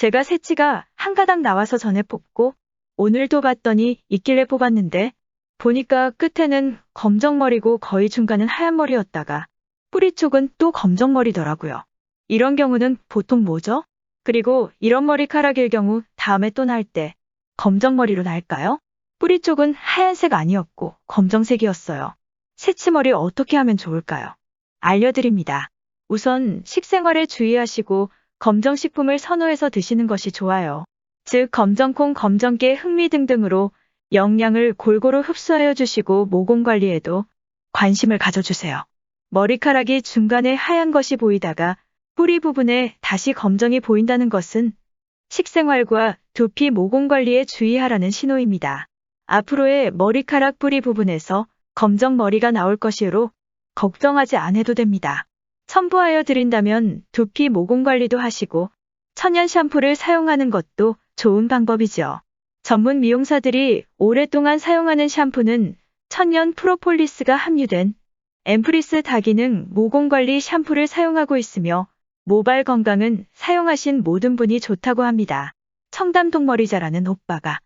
제가 새치가 한 가닥 나와서 전에 뽑고 오늘도 봤더니 있길래 뽑았는데 보니까 끝에는 검정머리고 거의 중간은 하얀 머리였다가 뿌리 쪽은 또 검정머리더라고요. 이런 경우는 보통 뭐죠? 그리고 이런 머리카락일 경우 다음에 또 날 때 검정머리로 날까요? 뿌리 쪽은 하얀색 아니었고 검정색이었어요. 새치머리 어떻게 하면 좋을까요? 알려드립니다. 우선 식생활에 주의하시고 검정식품을 선호해서 드시는 것이 좋아요. 즉 검정콩, 검정깨, 흑미 등등으로 영양을 골고루 흡수하여 주시고 모공 관리에도 관심을 가져주세요. 머리카락이 중간에 하얀 것이 보이다가 뿌리 부분에 다시 검정이 보인다는 것은 식생활과 두피 모공 관리에 주의하라는 신호입니다. 앞으로의 머리카락 뿌리 부분에서 검정 머리가 나올 것이로 걱정하지 않아도 됩니다. 첨부하여 드린다면 두피 모공 관리도 하시고 천연 샴푸를 사용하는 것도 좋은 방법이죠. 전문 미용사들이 오랫동안 사용하는 샴푸는 천연 프로폴리스가 함유된 엠프리스 다기능 모공 관리 샴푸를 사용하고 있으며 모발 건강은 사용하신 모든 분이 좋다고 합니다. 청담 동 머리 자라는 오빠가